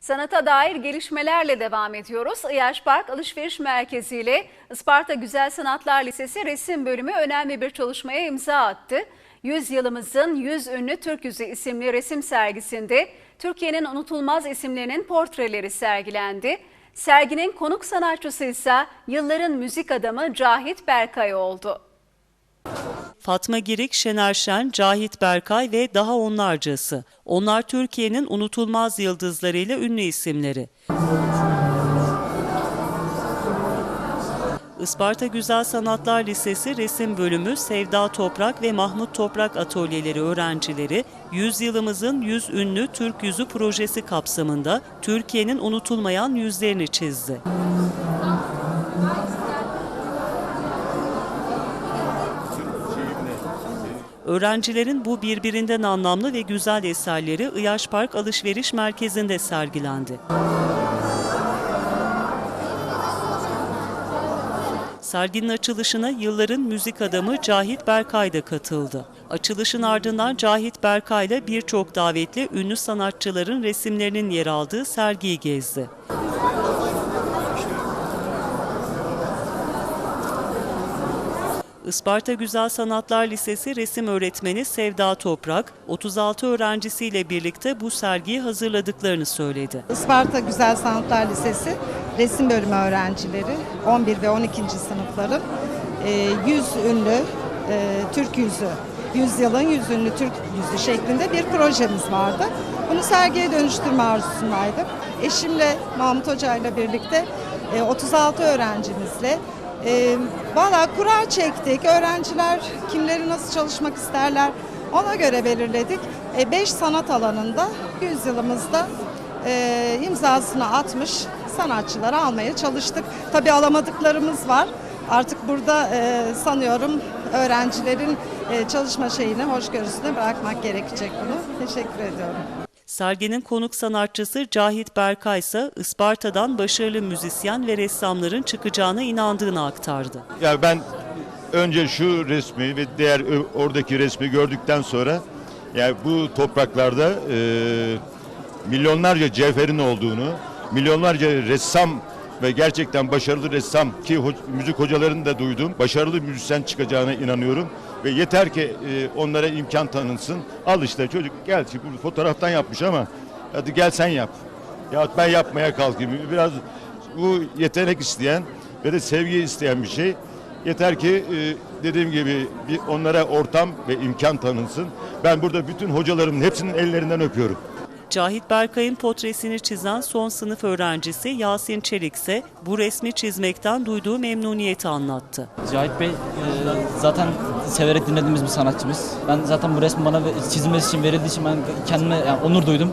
Sanata dair gelişmelerle devam ediyoruz. İyaş Park Alışveriş Merkezi ile Isparta Güzel Sanatlar Lisesi resim bölümü önemli bir çalışmaya imza attı. 100 yılımızın 100 ünlü Türk Yüzü isimli resim sergisinde Türkiye'nin unutulmaz isimlerinin portreleri sergilendi. Serginin konuk sanatçısı ise yılların müzik adamı Cahit Berkay oldu. Fatma Girik, Şener Şen, Cahit Berkay ve daha onlarcası. Onlar Türkiye'nin unutulmaz yıldızlarıyla ünlü isimleri. Isparta Güzel Sanatlar Lisesi Resim Bölümü Sevda Toprak ve Mahmut Toprak Atölyeleri öğrencileri 100 yılımızın 100 ünlü Türk Yüzü projesi kapsamında Türkiye'nin unutulmayan yüzlerini çizdi. Öğrencilerin bu birbirinden anlamlı ve güzel eserleri Iyaş Park Alışveriş Merkezi'nde sergilendi. Serginin açılışına yılların müzik adamı Cahit Berkay da katıldı. Açılışın ardından Cahit Berkay ile birçok davetli ünlü sanatçıların resimlerinin yer aldığı sergiyi gezdi. Isparta Güzel Sanatlar Lisesi resim öğretmeni Sevda Toprak, 36 öğrencisiyle birlikte bu sergiyi hazırladıklarını söyledi. Isparta Güzel Sanatlar Lisesi resim bölümü öğrencileri 11 ve 12. sınıfların e, 100 ünlü e, Türk yüzü, 100 yılın 100 ünlü Türk yüzü şeklinde bir projemiz vardı. Bunu sergiye dönüştürme arzusundaydık. Eşimle Mahmut Hoca ile birlikte e, 36 öğrencimizle e, valla kura çektik. Öğrenciler kimleri nasıl çalışmak isterler ona göre belirledik. 5 sanat alanında 100 yılımızda e, imzasını atmış sanatçıları almaya çalıştık. Tabii alamadıklarımız var. Artık burada e, sanıyorum öğrencilerin e, çalışma şeyini, hoşgörüsüne bırakmak gerekecek bunu. Teşekkür ediyorum. Serginin konuk sanatçısı Cahit Berkay ise Isparta'dan başarılı müzisyen ve ressamların çıkacağına inandığını aktardı. Ya ben önce şu resmi ve diğer oradaki resmi gördükten sonra yani bu topraklarda e, milyonlarca cevherin olduğunu, milyonlarca ressam ve gerçekten başarılı ressam ki ho- müzik hocalarını da duydum. Başarılı müzisyen çıkacağına inanıyorum ve yeter ki e, onlara imkan tanınsın. Al işte çocuk gel bu fotoğraftan yapmış ama hadi gel sen yap. Ya ben yapmaya kalkayım. Biraz bu yetenek isteyen ve de sevgi isteyen bir şey. Yeter ki e, dediğim gibi bir onlara ortam ve imkan tanınsın. Ben burada bütün hocalarımın hepsinin ellerinden öpüyorum. Cahit Berkay'ın portresini çizen son sınıf öğrencisi Yasin Çelik ise bu resmi çizmekten duyduğu memnuniyeti anlattı. Cahit Bey e, zaten severek dinlediğimiz bir sanatçımız. Ben zaten bu resmi bana çizilmesi için verildiği için ben kendime yani onur duydum.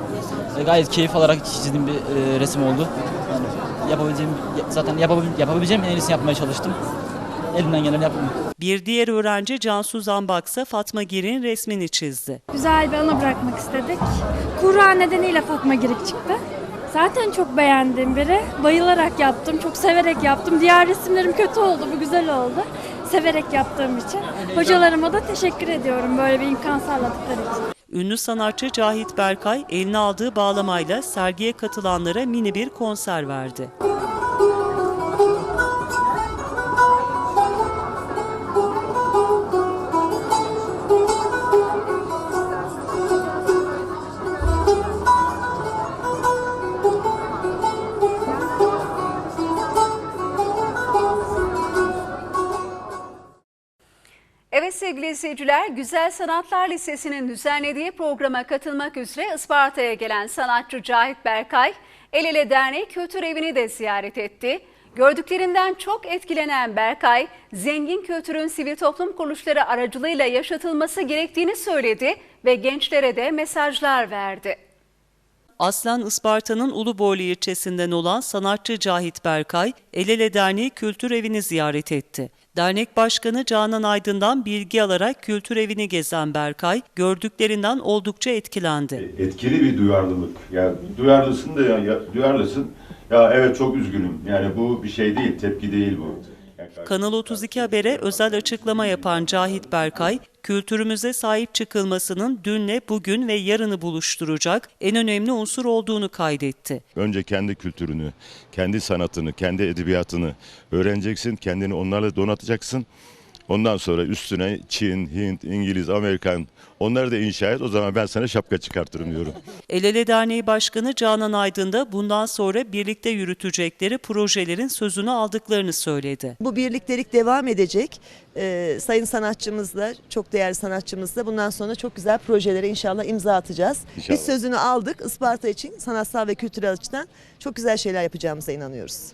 E, gayet keyif alarak çizdiğim bir e, resim oldu. Yani yapabileceğim zaten yapabil- yapabileceğim en iyisini yapmaya çalıştım. Elimden geleni yaptım. Bir diğer öğrenci Cansu Zambak ise Fatma Girik'in resmini çizdi. Güzel bir ana bırakmak istedik. Kura nedeniyle Fatma Girik çıktı. Zaten çok beğendiğim biri. Bayılarak yaptım, çok severek yaptım. Diğer resimlerim kötü oldu, bu güzel oldu. Severek yaptığım için. Hocalarıma da teşekkür ediyorum böyle bir imkan sağladıkları için. Ünlü sanatçı Cahit Berkay eline aldığı bağlamayla sergiye katılanlara mini bir konser verdi. Sevgili izleyiciler, Güzel Sanatlar Lisesi'nin düzenlediği programa katılmak üzere Isparta'ya gelen sanatçı Cahit Berkay, El Ele Derneği Kültür Evi'ni de ziyaret etti. Gördüklerinden çok etkilenen Berkay, zengin kültürün sivil toplum kuruluşları aracılığıyla yaşatılması gerektiğini söyledi ve gençlere de mesajlar verdi. Aslan Isparta'nın Uluboylu ilçesinden olan sanatçı Cahit Berkay, El Ele Derneği Kültür Evi'ni ziyaret etti. Dernek Başkanı Canan Aydın'dan bilgi alarak kültür evini gezen Berkay, gördüklerinden oldukça etkilendi. Etkili bir duyarlılık. Ya duyarlısın da ya, ya duyarlısın. Ya evet çok üzgünüm. Yani bu bir şey değil, tepki değil bu. Yani Kanal 32 Haber'e özel açıklama yapan Cahit Berkay, kültürümüze sahip çıkılmasının dünle, bugün ve yarını buluşturacak en önemli unsur olduğunu kaydetti. Önce kendi kültürünü, kendi sanatını, kendi edebiyatını öğreneceksin, kendini onlarla donatacaksın. Ondan sonra üstüne Çin, Hint, İngiliz, Amerikan onları da inşa et. O zaman ben sana şapka çıkartırım diyorum. El Ele Derneği Başkanı Canan Aydın da bundan sonra birlikte yürütecekleri projelerin sözünü aldıklarını söyledi. Bu birliktelik devam edecek. Ee, sayın sanatçımızla, çok değerli sanatçımızla bundan sonra çok güzel projelere inşallah imza atacağız. İnşallah. Biz sözünü aldık. Isparta için sanatsal ve kültürel açıdan çok güzel şeyler yapacağımıza inanıyoruz.